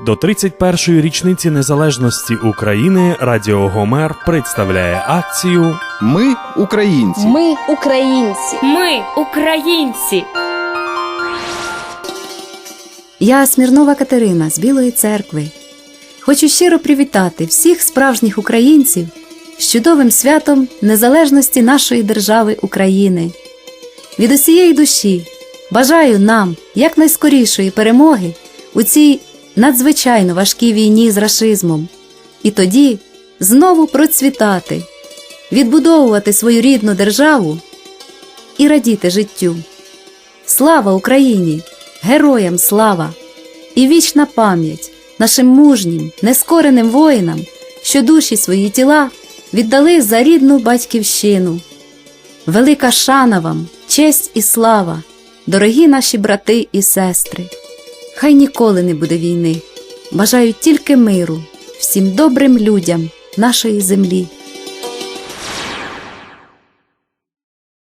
До 31-ї річниці незалежності України Радіо Гомер представляє акцію Ми українці. Ми українці. Ми українці. Я Смірнова Катерина з Білої церкви. Хочу щиро привітати всіх справжніх українців з чудовим святом незалежності нашої держави України. Від усієї душі бажаю нам якнайскорішої перемоги у цій надзвичайно важкій війні з рашизмом. І тоді знову процвітати, відбудовувати свою рідну державу і радіти життю. Слава Україні! Героям слава! І вічна пам'ять нашим мужнім, нескореним воїнам, що душі свої тіла віддали за рідну батьківщину. Велика шана вам, честь і слава, дорогі наші брати і сестри. Хай ніколи не буде війни. Бажаю тільки миру всім добрим людям нашої землі.